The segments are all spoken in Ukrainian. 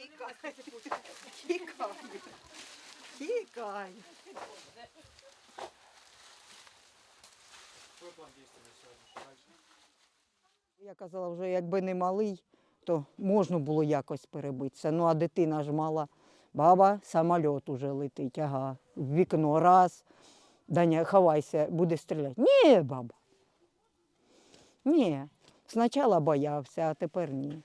Тікай. Тікай. Тікай. Я казала, вже якби не малий, то можна було якось перебитися. Ну, а дитина ж мала. Баба, самоліт уже летить, ага. В вікно раз. Даня, ховайся, буде стріляти. Ні, баба. Ні. Спочатку боявся, а тепер ні.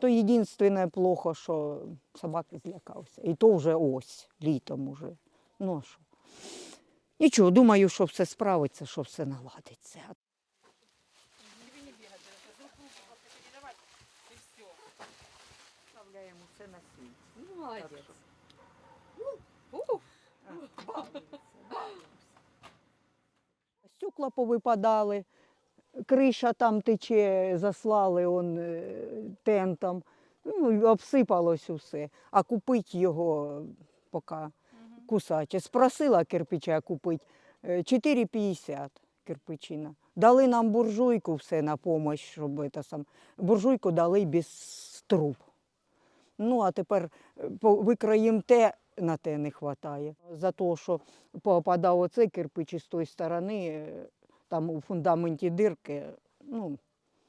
То єдине плохо, що собаки злякався. І то вже ось, літом уже. Ну а що? Нічого, думаю, що все справиться, що все наладиться. Вставляємо все на світ. Молодець. Стекла повипадали, криша там тече, заслали он е, тентом. Ну, обсипалось усе. А купити його поки кусаче. Спросила кирпича купити е, 4,50 кирпичина. Дали нам буржуйку все на допомогу, щоб це сам. Буржуйку дали без труб. Ну, а тепер е, викроїм те, на те не вистачає. За те, що попадав оцей кирпич із тої сторони, там у фундаменті дирки, ну,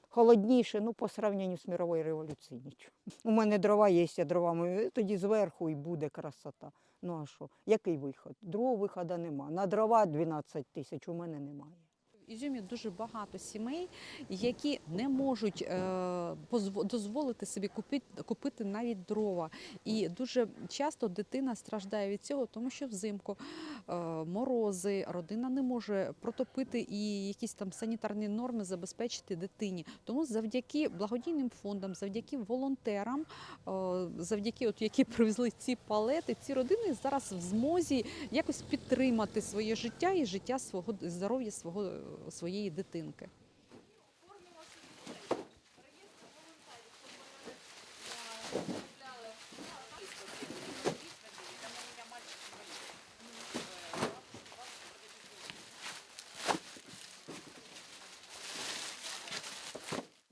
холодніше, ну, по сравненню з мировою революцією нічого. У мене дрова є, я дровами, тоді зверху і буде красота. Ну а що? Який виход? Другого виходу нема. На дрова 12 тисяч у мене немає. Ізюмі дуже багато сімей, які не можуть е, дозволити собі купити, купити навіть дрова. І дуже часто дитина страждає від цього, тому що взимку е, морози, родина не може протопити і якісь там санітарні норми забезпечити дитині. Тому завдяки благодійним фондам, завдяки волонтерам, е, завдяки от які привезли ці палети, ці родини зараз в змозі якось підтримати своє життя і життя свого здоров'я свого своєї дитинки.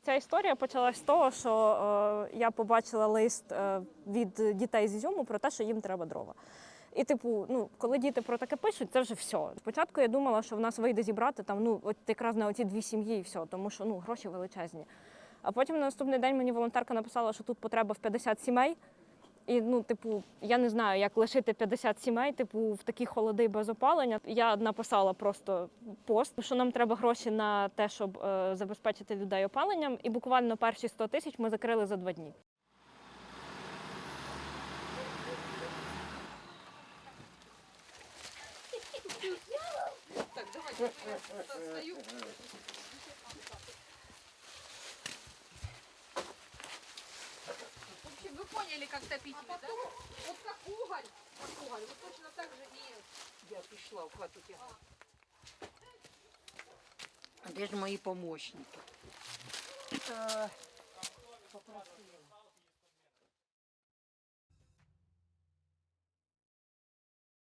Ця історія почалась з того, що е, я побачила лист е, від дітей з Ізюму про те, що їм треба дрова. І, типу, ну, коли діти про таке пишуть, це вже все. Спочатку я думала, що в нас вийде зібрати там, ну, от якраз на оці дві сім'ї і все, тому що ну, гроші величезні. А потім на наступний день мені волонтерка написала, що тут потреба в 50 сімей. І ну, типу, я не знаю, як лишити 50 сімей, типу, в такі холоди без опалення. Я написала просто пост, що нам треба гроші на те, щоб е, забезпечити людей опаленням. І буквально перші 100 тисяч ми закрили за два дні. В общем, вы поняли, как топить а потом, вот как уголь, как уголь, вот точно так же и Я пішла в хату тягати. А де ж мої помощники? Е, Попросила.